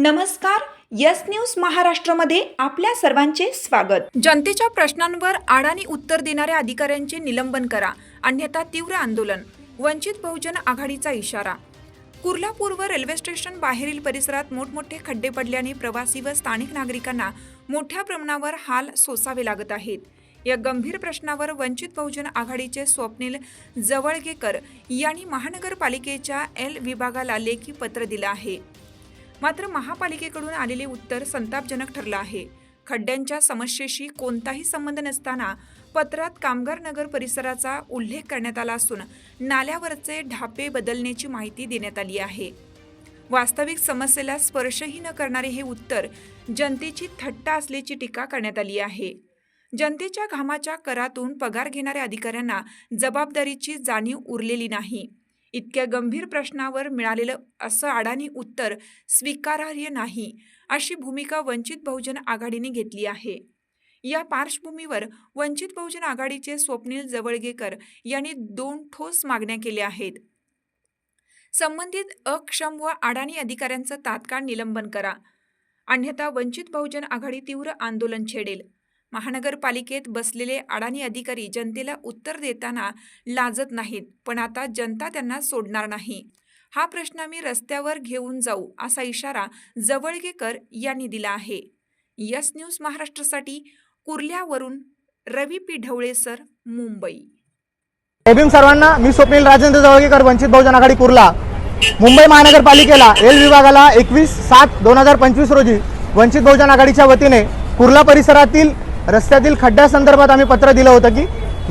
नमस्कार yes news महाराष्ट्रामध्ये आपल्या सर्वांचे स्वागत. जनतेच्या प्रश्नांवर आडाणी उत्तर देणाऱ्या अधिकाऱ्यांचे निलंबन करा अन्यथा तीव्र आंदोलन वंचित बहुजन आघाडीचा इशारा. कुर्ला पूर्व रेल्वे स्टेशन बाहेरील परिसरात मोठमोठे खड्डे पडल्याने प्रवासी व स्थानिक नागरिकांना मोठ्या प्रमाणावर हाल सोसावे लागत आहेत. या गंभीर प्रश्नावर वंचित बहुजन आघाडीचे स्वप्नील जवळगेकर यांनी महानगरपालिकेच्या एल विभागाला लेखी पत्र दिलं आहे. मात्र महापालिकेकडून आलेले उत्तर संतापजनक ठरलं आहे. खड्ड्यांच्या समस्येशी कोणताही संबंध नसताना पत्रात कामगार नगर परिसराचा उल्लेख करण्यात आला असून नाल्यावरचे ढापे बदलण्याची माहिती देण्यात आली आहे. वास्तविक समस्येला स्पर्शही न करणारे हे उत्तर जनतेची थट्टा असल्याची टीका करण्यात आली आहे. जनतेच्या घामाच्या करातून पगार घेणाऱ्या अधिकाऱ्यांना जबाबदारीची जाणीव उरलेली नाही. इतक्या गंभीर प्रश्नावर मिळालेलं असं अडाणी उत्तर स्वीकारार्ह नाही अशी भूमिका वंचित बहुजन आघाडीने घेतली आहे. या पार्श्वभूमीवर वंचित बहुजन आघाडीचे स्वप्नील जवळगेकर यांनी दोन ठोस मागण्या केल्या आहेत. संबंधित अक्षम व अडाणी अधिकाऱ्यांचं तात्काळ निलंबन करा. अन्यथा वंचित बहुजन आघाडी तीव्र आंदोलन छेडेल. महानगरपालिकेत बसलेले अडाणी अधिकारी जनतेला उत्तर देताना लाजत नाहीत पण आता जनता त्यांना सोडणार नाही. हा प्रश्न आम्ही रस्त्यावर घेऊन जाऊ असा इशारा जवळगेकर यांनी दिला आहे. यस न्यूज महाराष्ट्रासाठी कुर्ल्यावरून रवी पिढवळे सर मुंबई. जय भीम सर्वांना मी स्वप्नील राजेंद्र जवळगेकर वंचित बहुजन आघाडी कुर्ला. मुंबई महानगरपालिकेला एल विभागाला एकवीस सात दोन हजार पंचवीस रोजी वंचित बहुजन आघाडीच्या वतीने कुर्ला परिसरातील रस्त्यातील खड्ड्यासंदर्भात आम्ही पत्र दिलं होतं की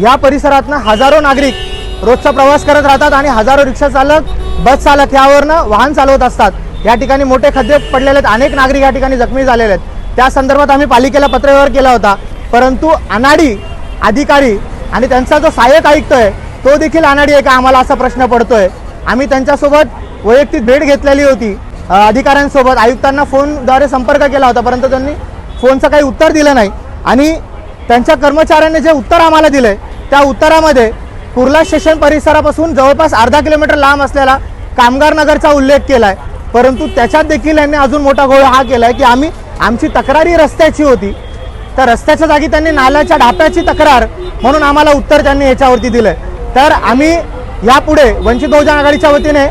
या परिसरातनं हजारो नागरिक रोजचा प्रवास करत राहतात आणि हजारो रिक्षा चालक बस चालक यावरनं वाहन चालवत असतात. या ठिकाणी मोठे खड्डे पडलेले आहेत. अनेक नागरिक या ठिकाणी जखमी झालेले आहेत. त्या संदर्भात आम्ही पालिकेला पत्रव्यवहार केला होता. परंतु अनाडी अधिकारी आणि त्यांचा जो सहाय्यक आयुक्त आहे तो देखील अनाडी आहे का आम्हाला असा प्रश्न पडतोय. आम्ही त्यांच्यासोबत वैयक्तिक भेट घेतलेली होती. अधिकाऱ्यांसोबत आयुक्तांना फोनद्वारे संपर्क केला होता परंतु त्यांनी फोनचं काही उत्तर दिलं नाही. आणि त्यांच्या कर्मचाऱ्यांनी जे उत्तर आम्हाला दिलंय त्या उत्तरामध्ये कुर्ला स्टेशन परिसरापासून जवळपास अर्धा किलोमीटर लांब असलेला कामगार नगरचा उल्लेख केलाय. परंतु त्याच्यात देखील यांनी अजून मोठा गोळ हा केलाय की आम्ही आमची तक्रारी रस्त्याची होती. तर रस्त्याच्या जागी त्यांनी नाल्याच्या ढाप्याची तक्रार म्हणून आम्हाला उत्तर त्यांनी याच्यावरती दिलंय. तर आम्ही यापुढे वंचित बहुजन आघाडीच्या वतीने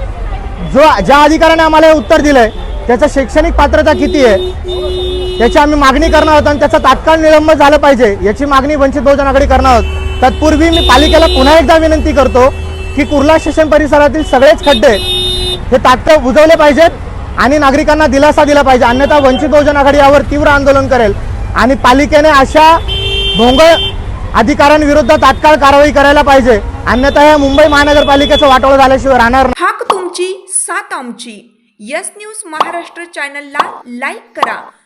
जो ज्या अधिकाऱ्याने आम्हाला हे उत्तर दिलंय त्याचं शैक्षणिक पात्रता किती आहे याची आम्ही मागणी करणार आहोत आणि त्याचा तात्काळ निलंबन झालं पाहिजे. याची मागणी वंचित बहुजन आघाडी करणार आहोत. तत्पूर्वी मी पालिकेला पुन्हा एकदा विनंती करतो की कुर्ला स्टेशन परिसरातील सगळेच खड्डे हे तात्काळ बुजवले पाहिजेत आणि नागरिकांना दिलासा दिला पाहिजे. अन्यथा वंचित बहुजन आघाडी यावर तीव्र आंदोलन करेल आणि पालिकेने अशा भोंगळ अधिकाऱ्यांविरुद्ध तात्काळ कारवाई करायला पाहिजे. अन्यथा हे मुंबई महानगरपालिकेचं वाटोळं झाल्याशिवाय राहणार हाक तुमची सात आमची. यस न्यूज महाराष्ट्र चॅनलला लाईक करा.